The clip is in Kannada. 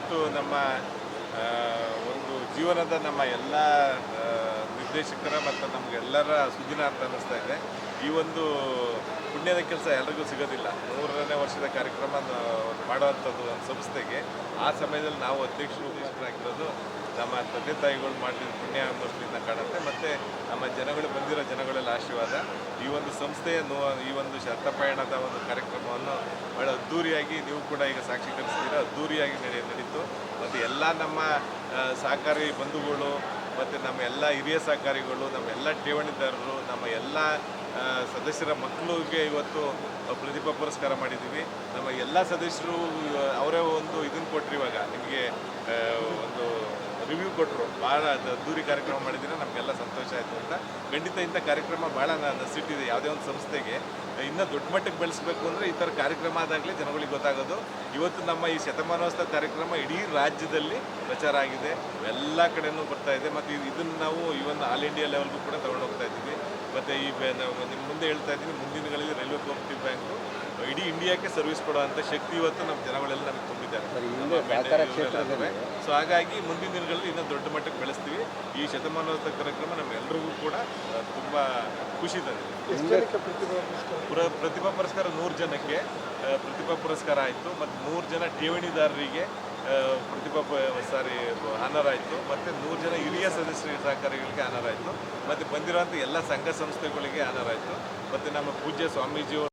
ಇವತ್ತು ನಮ್ಮ ಒಂದು ಜೀವನದ ನಮ್ಮ ಎಲ್ಲ ನಿರ್ದೇಶಕರ ಮತ್ತು ನಮಗೆಲ್ಲರ ಸುದಿನ ಅಂತ ಅನ್ನಿಸ್ತಾ ಇದೆ. ಈ ಒಂದು ಪುಣ್ಯದ ಕೆಲಸ ಎಲ್ರಿಗೂ ಸಿಗೋದಿಲ್ಲ. ಮೂರನೇ ವರ್ಷದ ಕಾರ್ಯಕ್ರಮ ಮಾಡುವಂಥದ್ದು ಒಂದು ಸಂಸ್ಥೆಗೆ. ಆ ಸಮಯದಲ್ಲಿ ನಾವು ಅಧ್ಯಕ್ಷರು ಉಪಸ್ಥಿತರಾಗಿರೋದು ನಮ್ಮ ತಂದೆ ತಾಯಿಗಳು ಮಾಡಿದ ಪುಣ್ಯ ಅನ್ನೋಷ್ಟರಿಂದ ಕಾಣುತ್ತೆ. ಮತ್ತು ನಮ್ಮ ಜನಗಳು ಬಂದಿರೋ ಜನಗಳೆಲ್ಲ ಆಶೀರ್ವಾದ. ಈ ಒಂದು ಸಂಸ್ಥೆಯ ಈ ಒಂದು ಶತಪಯಣದ ಒಂದು ಕಾರ್ಯಕ್ರಮವನ್ನು ಭಾಳ ಅದ್ದೂರಿಯಾಗಿ ನೀವು ಕೂಡ ಈಗ ಸಾಕ್ಷೀಕರಿಸಿದ್ದೀರ ಅದ್ಧೂರಿಯಾಗಿ ನಡೆ, ನಡೀತು. ಮತ್ತು ಎಲ್ಲ ನಮ್ಮ ಸಹಕಾರಿ ಬಂಧುಗಳು, ಮತ್ತು ನಮ್ಮ ಎಲ್ಲ ಹಿರಿಯ ಸಹಕಾರಿಗಳು, ನಮ್ಮ ಎಲ್ಲ ಠೇವಣಿದಾರರು, ನಮ್ಮ ಎಲ್ಲ ಸದಸ್ಯರ ಮಕ್ಕಳಿಗೆ ಇವತ್ತು ಪ್ರತಿಭಾ ಪುರಸ್ಕಾರ ಮಾಡಿದ್ದೀವಿ. ನಮ್ಮ ಎಲ್ಲ ಸದಸ್ಯರು ಅವರೇ ಒಂದು ಇದನ್ನು ಕೊಟ್ಟರು ಇವಾಗ. ನಿಮಗೆ ಒಂದು ರಿವ್ಯೂ ಕೊಟ್ಟರು ಭಾಳ ದೂರಿ ಕಾರ್ಯಕ್ರಮ ಮಾಡಿದ್ದೀರ. ನಮಗೆಲ್ಲ ಸಂತೋಷ ಆಯಿತು ಅಂತ. ಖಂಡಿತ ಇಂಥ ಕಾರ್ಯಕ್ರಮ ಭಾಳ ನಸಿಟ್ಟಿದೆ. ಯಾವುದೇ ಒಂದು ಸಂಸ್ಥೆಗೆ. ಇನ್ನೂ ದೊಡ್ಡ ಮಟ್ಟಕ್ಕೆ ಬೆಳೆಸಬೇಕು ಅಂದರೆ ಈ ಥರ ಕಾರ್ಯಕ್ರಮ ಆದಾಗಲೇ ಜನಗಳಿಗೆ ಗೊತ್ತಾಗೋದು. ಇವತ್ತು ನಮ್ಮ ಈ ಶತಮಾನೋತ್ಸವ ಕಾರ್ಯಕ್ರಮ ಇಡೀ ರಾಜ್ಯದಲ್ಲಿ ಪ್ರಚಾರ ಆಗಿದೆ. ಎಲ್ಲ ಕಡೆಯೂ ಬರ್ತಾ ಇದೆ. ಮತ್ತು ಇದನ್ನು ನಾವು ಇವನ್ ಆಲ್ ಇಂಡಿಯಾ ಲೆವೆಲ್ಗೂ ಕೂಡ ತಗೊಂಡು ಹೋಗ್ತಾ ಇದ್ದೀವಿ ಮತ್ತು ಈ ನಾವು ನಿಮ್ಮ ಮುಂದೆ ಹೇಳ್ತಾ ಇದ್ದೀನಿ ಮುಂದಿನ ದಿನಗಳಲ್ಲಿ ರೈಲ್ವೆ ಕೋಪರೇಟಿವ್ ಬ್ಯಾಂಕು ಇಡೀ ಇಂಡಿಯಾಕ್ಕೆ ಸರ್ವಿಸ್ ಕೊಡುವಂಥ ಶಕ್ತಿ ಇವತ್ತು ನಮ್ಮ ಜನಗಳೆಲ್ಲ ನಮಗೆ ತುಂಬಿದ್ದಾರೆ. ಸೊ ಹಾಗಾಗಿ ಮುಂದಿನ ದಿನಗಳಲ್ಲಿ ಇನ್ನೂ ದೊಡ್ಡ ಮಟ್ಟಕ್ಕೆ ಬೆಳೆಸ್ತೀವಿ. ಈ ಶತಮಾನೋತ್ಸವ ಕಾರ್ಯಕ್ರಮ ನಮ್ಮೆಲ್ಲರಿಗೂ ಕೂಡ ತುಂಬ ಖುಷಿ ತಂದಿದೆ. ಪುರ ಪ್ರತಿಭಾ ಪುರಸ್ಕಾರ ನೂರು ಜನಕ್ಕೆ ಪ್ರತಿಭಾ ಪುರಸ್ಕಾರ ಆಯಿತು. ಮತ್ತು ಮೂರು ಜನ ಠೇವಣಿದಾರರಿಗೆ ಪ್ರತಿಭಾ ಸಾರಿ ಆನರ್ ಆಯಿತು. ಮತ್ತು ನೂರು ಜನ ಹಿರಿಯ ಸದಸ್ಯ ಸಹಕಾರಿಗಳಿಗೆ ಆನರ್ ಆಯಿತು. ಮತ್ತು ಬಂದಿರುವಂಥ ಎಲ್ಲ ಸಂಘ ಸಂಸ್ಥೆಗಳಿಗೆ ಆನರ್ ಆಯಿತು. ಮತ್ತು ನಮ್ಮ ಪೂಜ್ಯ ಸ್ವಾಮೀಜಿಯವರು